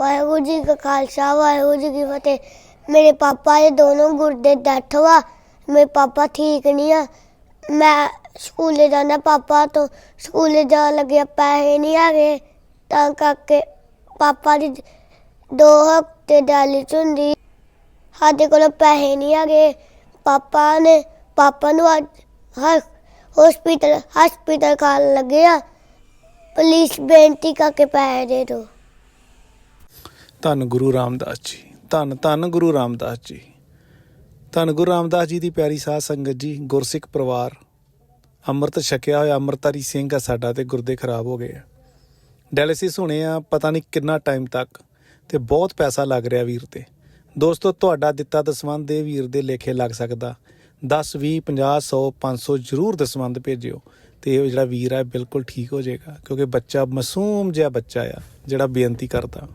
ਵਾਹਿਗੁਰੂ ਜੀ ਕਾ ਖਾਲਸਾ, ਵਾਹਿਗੁਰੂ ਜੀ ਕੀ ਫਤਿਹ। ਮੇਰੇ ਪਾਪਾ ਦੇ ਦੋਨੋਂ ਗੁਰਦੇ ਡੈਥ ਵਾ। ਮੇਰੇ ਪਾਪਾ ਠੀਕ ਨਹੀਂ ਆ। ਮੈਂ ਸਕੂਲੇ ਜਾਂਦਾ ਪਾਪਾ ਤੋਂ। ਸਕੂਲੇ ਜਾਣ ਲੱਗਿਆ, ਪੈਸੇ ਨਹੀਂ ਹੈਗੇ। ਤਾਂ ਕਰਕੇ ਪਾਪਾ ਦੀ ਦੋ ਹਫ਼ਤੇ ਡਾਇਲਿਸ ਹੁੰਦੀ। ਸਾਡੇ ਕੋਲ ਪੈਸੇ ਨਹੀਂ ਹੈਗੇ। ਪਾਪਾ ਨੇ, ਪਾਪਾ ਨੂੰ ਅੱਜ ਹਸਪੀਟਲ ਹਸਪੀਟਲ ਖਾਣ ਲੱਗੇ ਆ। ਪੁਲਿਸ ਬੇਨਤੀ ਕਰਕੇ ਪੈਸੇ ਦੇ ਦਿਓ। ਧੰਨ ਗੁਰੂ ਰਾਮਦਾਸ ਜੀ। ਧੰਨ ਧੰਨ ਗੁਰੂ ਰਾਮਦਾਸ ਜੀ। ਧੰਨ ਗੁਰੂ ਰਾਮਦਾਸ ਜੀ ਦੀ ਪਿਆਰੀ ਸਾਧ ਸੰਗਤ ਜੀ, ਗੁਰਸਿੱਖ ਪਰਿਵਾਰ, ਅੰਮ੍ਰਿਤ ਛਕਿਆ ਹੋਇਆ ਅੰਮ੍ਰਿਤਧਾਰੀ ਸਿੰਘ ਆ ਸਾਡਾ ਤੇ ਗੁਰਦੇ ਖਰਾਬ ਹੋ ਗਏ ਆ। ਡਾਇਲਿਸਿਸ ਹੋਣੇ ਆ, ਪਤਾ ਨਹੀਂ ਕਿੰਨਾ ਟਾਈਮ ਤੱਕ ਤੇ ਬਹੁਤ ਪੈਸਾ ਲੱਗ ਰਿਹਾ ਵੀਰ ਤੇ। ਦੋਸਤੋ, ਤੁਹਾਡਾ ਦਿੱਤਾ ਦਸਵੰਧ ਦੇ ਵੀਰ ਦੇ ਲੇਖੇ ਲੱਗ ਸਕਦਾ। 10 20 50 100 500 ਜ਼ਰੂਰ ਦਸਵੰਧ ਭੇਜਿਓ ਤੇ ਇਹ ਜਿਹੜਾ ਵੀਰ ਆ ਬਿਲਕੁਲ ਠੀਕ ਹੋ ਜਾਏਗਾ ਕਿਉਂਕਿ ਬੱਚਾ ਮਾਸੂਮ ਜਿਹਾ ਬੱਚਾ ਆ, ਜਿਹੜਾ ਬੇਨਤੀ ਕਰਦਾ।